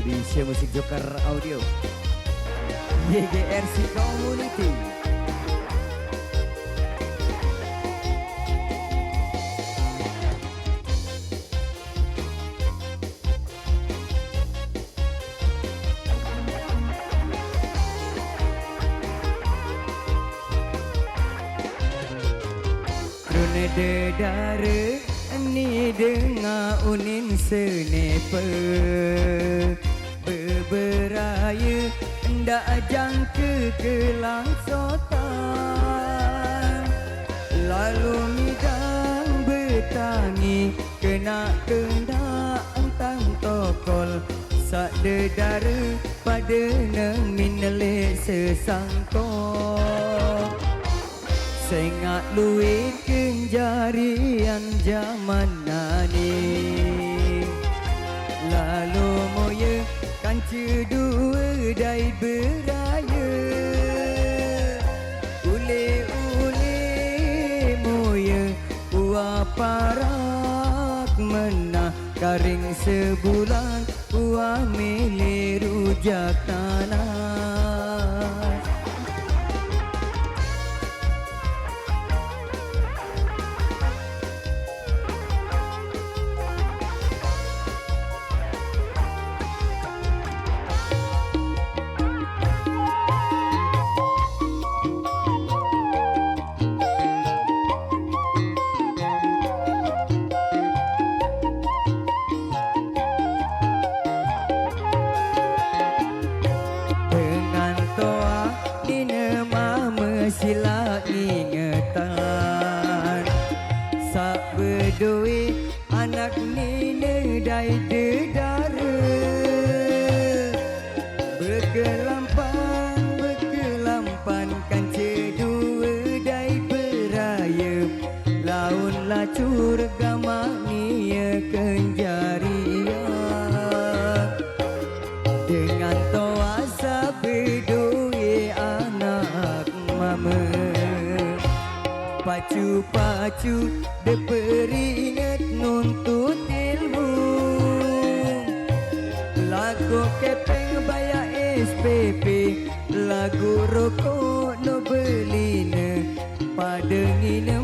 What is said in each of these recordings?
di Sia Musik Joker Audio. YGRC Community. Rune dedare ni dengar unin senepe Beberaya ndak jangka ke langsotan Lalu midang bertangi kena kena entang tokol Sak dedara pada nemin lek sesangkok Sengak luit kenjarian zaman nani. Lalu moya kanca dua dai beraya. Ule-ule moya Ua parak menah Karing sebulan. Ua milih rujak tanah nama mesila ingetan Sak berdua anak ni nedai dedara. Berkelampan, berkelampan kan cedua dai beraya. Laun lacur gamak Pacu-pacu deperingat nuntut ilmu. Lagu kepeng bayar SPP Lagu rokok no belina Pada nginem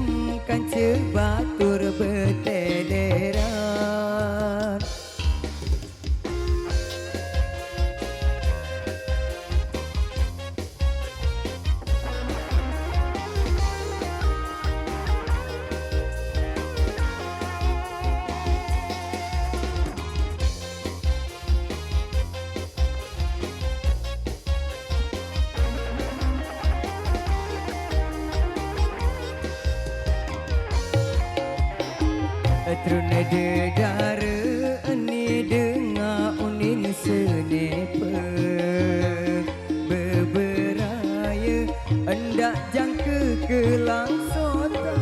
jangka ke langsotan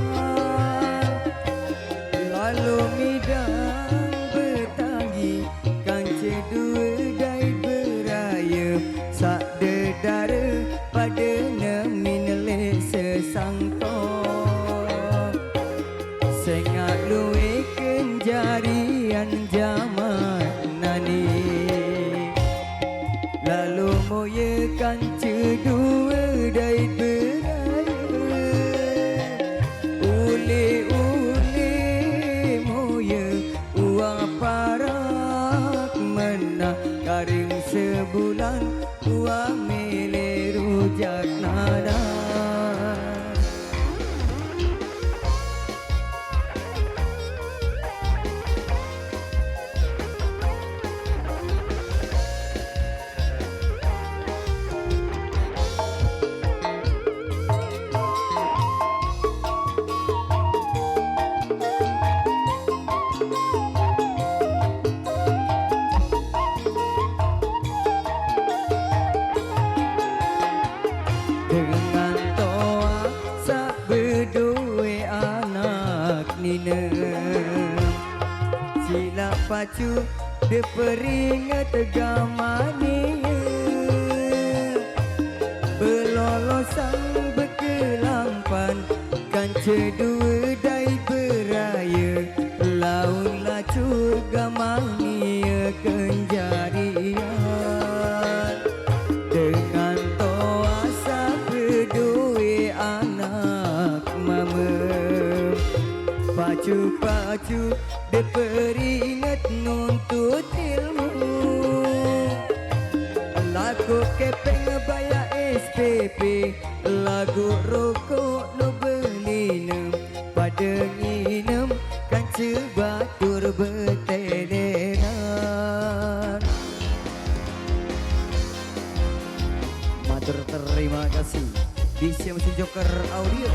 Lalu midang bertangi Kance dua dai beraya. Sak dedara pada nemin lek sesangkong Sengak luwe kenjarian zaman nani. Lalu moya kan cedua sebulan Uang Dengan toa sak berdua anak nina. Sila pacu dia peringat gamani Belolosan berkelampan Kan cedua Pacu-pacu Diperingat nuntut ilmu. Lagu kepeng bayar SPP Lagu rokok no beli nem Pada nginem kan cebatur betedenan Matur terima kasih. Bisa mesin Joker Audio